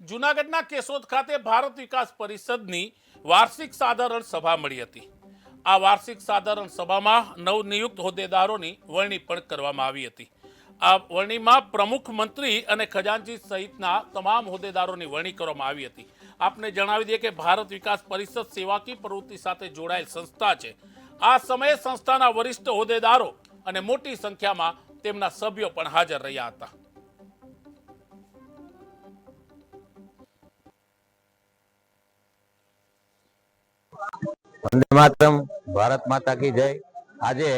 જૂનાગઢના કેશોદ ખાતે ભારત વિકાસ પરિષદની વાર્ષિક સાધારણ સભા મળી હતી. આ વાર્ષિક સાધારણ સભામાં નવનિયુક્ત હોદ્દેદારોની વરણી પણ કરવામાં આવી હતી. આ વરણીમાં પ્રમુખ મંત્રી અને ખજાનચી સહિતના તમામ હોદ્દેદારોની વરણી કરવામાં આવી હતી. આપને જણાવી દઈએ કે ભારત વિકાસ પરિષદ સેવાકીય પ્રવૃત્તિ સાથે જોડાયેલ સંસ્થા છે. આ સમયે સંસ્થાના વરિષ્ઠ હોદ્દેદારો અને મોટી સંખ્યામાં તેમના સભ્યો પણ હાજર રહ્યા હતા. વંદે માતરમ, ભારત માતા કી જય. આજે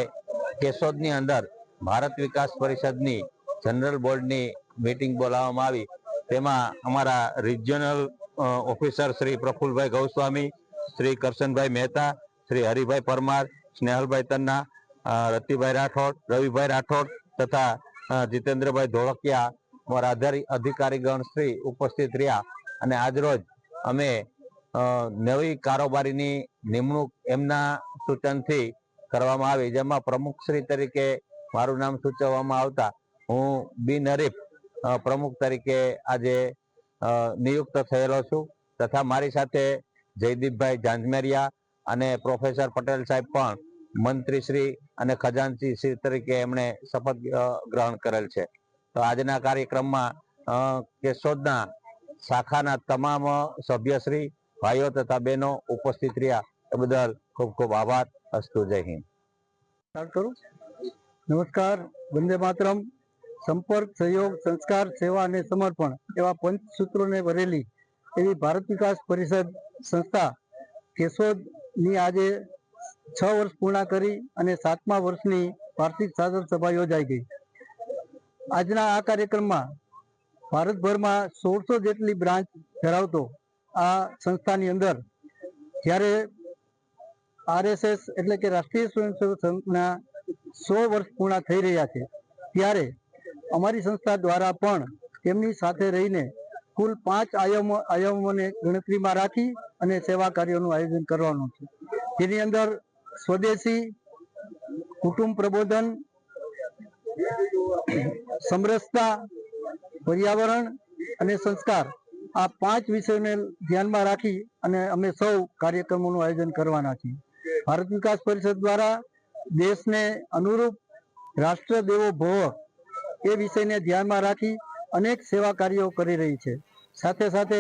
કેશોદની અંદર ભારત વિકાસ પરિષદની જનરલ બોર્ડની મીટિંગ બોલાવવામાં આવી. તેમાં અમારા રિજિયનલ ઓફિસર શ્રી પ્રફુલભાઈ ગૌસ્વામી, શ્રી કરશનભાઈ મહેતા, શ્રી હરિભાઈ પરમાર, સ્નેહલભાઈ તન્ના રતિભાઈ રાઠોડ, રવિભાઈ રાઠોડ તથા જીતેન્દ્રભાઈ ધોળકિયા, અમારા અધિકારીગણ શ્રી ઉપસ્થિત રહ્યા. અને આજરોજ અમે નવી કારોબારીની નિમણૂક એમના સૂચનથી કરવામાં આવી, જેમાં પ્રમુખશ્રી તરીકે મારું નામ સૂચવવામાં આવતા, હું બિન હરીફ પ્રમુખ તરીકે આજે નિયુક્ત થયેલો છું. તથા મારી સાથે જયદીપભાઈ ઝાંઝમેરિયા અને પ્રોફેસર પટેલ સાહેબ પણ મંત્રીશ્રી અને ખજાનચી શ્રી તરીકે એમણે શપથ ગ્રહણ કરેલ છે. તો આજના કાર્યક્રમમાં કેશોદના શાખાના તમામ સભ્યશ્રી ભાઈઓ તથા બહેનો ઉપસ્થિત રહ્યા. એ બદલ ખૂબ ખૂબ આભાર. અસ્તુ જય હિન્દ. નમસ્કાર. વંદે માતરમ. સંપર્ક, સહયોગ, સંસ્કાર, સેવા અને સમર્પણ એવા પંચ સૂત્રોને ભરેલી એવી ભારત વિકાસ પરિષદ સંસ્થા કેશોદની આજે છ વર્ષ પૂર્ણ કરી અને સાતમા વર્ષની વાર્ષિક સાધન સભા યોજાઈ ગઈ. આજના આ કાર્યક્રમમાં ભારતભરમાં સોળસો જેટલી બ્રાન્ચ ધરાવતો આ સંસ્થાની અંદર જ્યારે આરએસએસ એટલે કે રાષ્ટ્રીય સ્વયંસેવક સંઘના સો વર્ષ પૂર્ણ થઈ રહ્યા છે, ત્યારે અમારી સંસ્થા દ્વારા પણ તેમની સાથે રહીને કુલ પાંચ આયામો, આયામોને ગણતરીમાં રાખી અને સેવા કાર્યોનું આયોજન કરવાનું છે. જેની અંદર સ્વદેશી કુટુંબ પ્રબોધન, સમરસતા, પર્યાવરણ અને સંસ્કાર આ પાંચ વિષયોને ધ્યાનમાં રાખી અને અમે સૌ કાર્યક્રમોનું આયોજન કરવાના છીએ. ભારત વિકાસ પરિષદ દ્વારા દેશને અનુરૂપ રાષ્ટ્ર દેવો ભવ એ વિષયને ધ્યાનમાં રાખી અનેક સેવા કાર્યો કરી રહી છે. સાથે સાથે